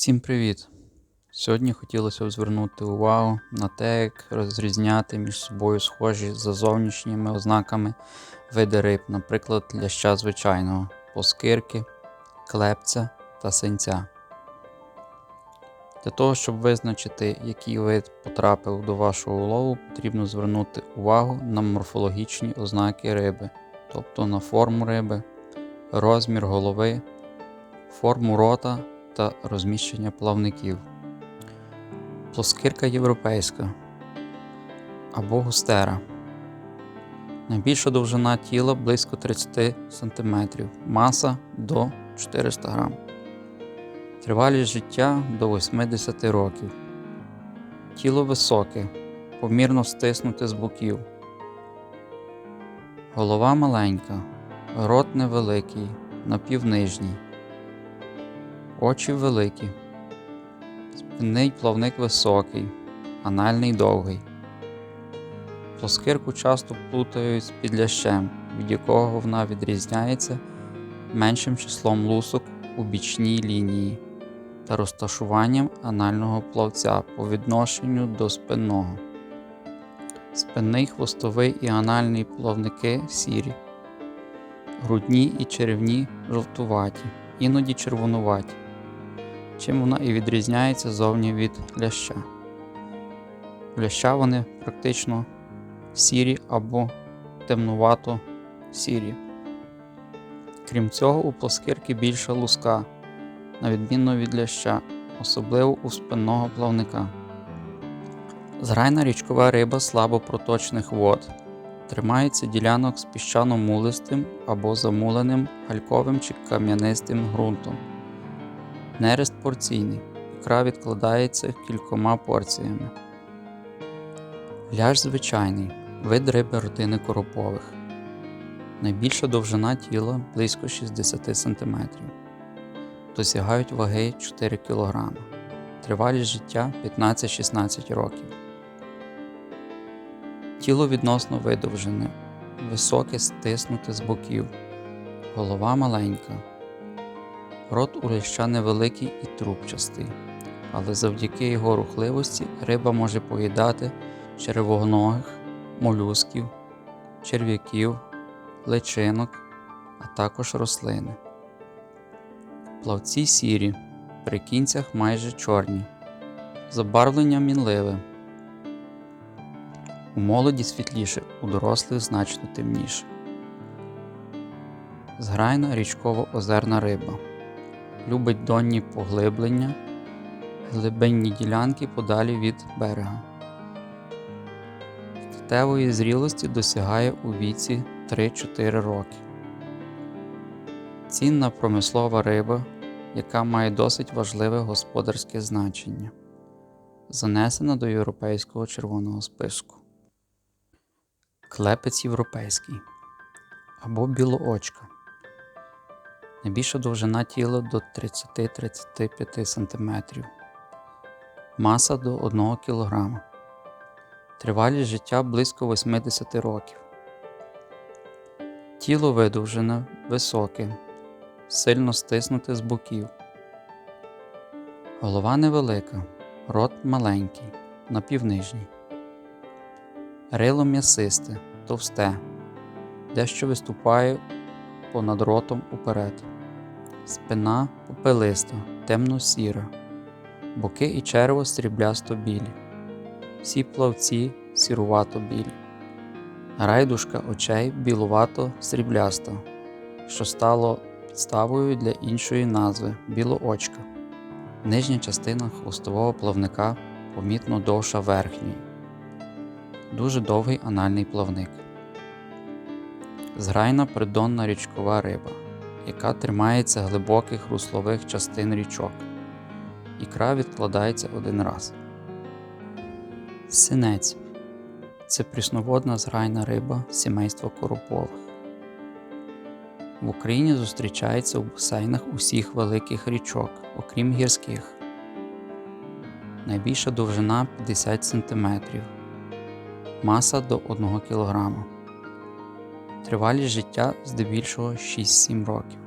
Всім привіт! Сьогодні хотілося б звернути увагу на те, як розрізняти між собою схожі за зовнішніми ознаками види риб, наприклад, ляща звичайного, поскирки, клепця та синця. Для того, щоб визначити, який вид потрапив до вашого улову, потрібно звернути увагу на морфологічні ознаки риби, тобто на форму риби, розмір голови, форму рота та розміщення плавників. Плоскирка європейська або густера. Найбільша довжина тіла близько 30 см, маса до 400 г. Тривалість життя до 80 років. Тіло високе, помірно стиснуте з боків. Голова маленька, рот невеликий, напівнижній. Очі великі. Спинний плавник високий, анальний довгий. Плоскирку часто плутають з підлящем, від якого вона відрізняється меншим числом лусок у бічній лінії та розташуванням анального плавця по відношенню до спинного. Спинний хвостовий і анальний плавники сірі, грудні і черевні жовтуваті, іноді червонуваті чим вона і відрізняється зовні від ляща. У ляща вони практично сірі або темнувато сірі. Крім цього, у плоскирки більша луска, на відміну від ляща, особливо у спинного плавника. Зграйна річкова риба слабопроточних вод. Тримається ділянок з піщано-мулистим або замуленим гальковим чи кам'янистим ґрунтом. Нерест порційний. Ікра відкладається кількома порціями. Ляж звичайний. Вид риби родини коропових. Найбільша довжина тіла близько 60 см. Досягають ваги 4 кг. Тривалість життя 15-16 років. Тіло відносно видовжене. Високе стиснуте з боків. Голова маленька. Рот у леща невеликий і трубчастий, але завдяки його рухливості риба може поїдати червоногих, молюсків, черв'яків, личинок, а також рослини. Плавці сірі, при кінцях майже чорні, забарвлення мінливе. У молоді світліше, у дорослих значно темніше. Зграйна річково-озерна риба любить донні поглиблення, глибинні ділянки подалі від берега. Статевої зрілості досягає у віці 3-4 роки. Цінна промислова риба, яка має досить важливе господарське значення, занесена до Європейського червоного списку. Клепець європейський або білоочка. Найбільша довжина тіла до 30-35 см, маса до 1 кг, тривалість життя близько 80 років. Тіло видовжене, високе, сильно стиснуте з боків. Голова невелика, рот маленький, напівнижній. Рило м'ясисте, товсте, дещо виступає понад ротом уперед. Спина попелиста, темно-сіра, боки і черво сріблясто білі, всі плавці сірувато білі, райдушка очей білувато срібляста, що стало підставою для іншої назви білоочка. Нижня частина хвостового плавника помітно довша верхньої, дуже довгий анальний плавник. Зграйна придонна річкова риба яка тримається глибоких руслових частин річок. Ікра відкладається один раз. Синець це прісноводна зграйна риба сімейства коропових. В Україні зустрічається у басейнах усіх великих річок, окрім гірських. Найбільша довжина 50 см, маса до 1 кг. Тривалість життя здебільшого 6-7 років.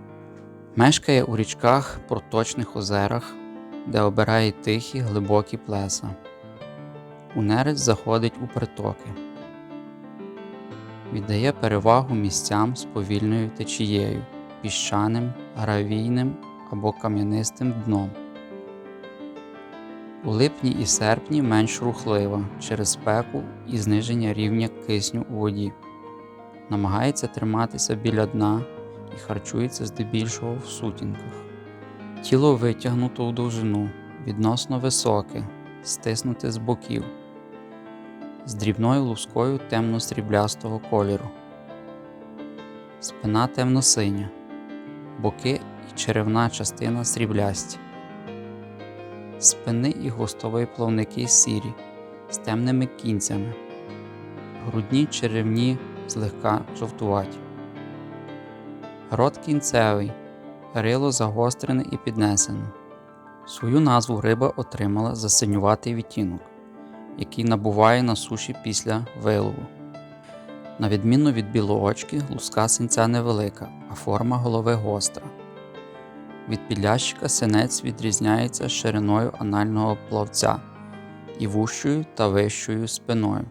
Мешкає у річках, проточних озерах, де обирає тихі глибокі плеса. У нерець заходить у притоки. Віддає перевагу місцям з повільною течією, піщаним, гравійним або кам'янистим дном. У липні і серпні менш рухлива через спеку і зниження рівня кисню у воді. Намагається триматися біля дна і харчується здебільшого в сутінках. Тіло витягнуто в довжину, відносно високе, стиснуте з боків, з дрібною лускою темно-сріблястого кольору. Спина темно-синя, боки і черевна частина сріблясті. Спини і хвостові плавники сірі, з темними кінцями, грудні черевні злегка жовтуваті. Рот кінцевий, рило загострене і піднесене. Свою назву риба отримала за синюватий відтінок, який набуває на суші після вилову. На відміну від білоочки, луска синця невелика, а форма голови гостра. Від підлящика синець відрізняється шириною анального плавця і вущою та вищою спиною.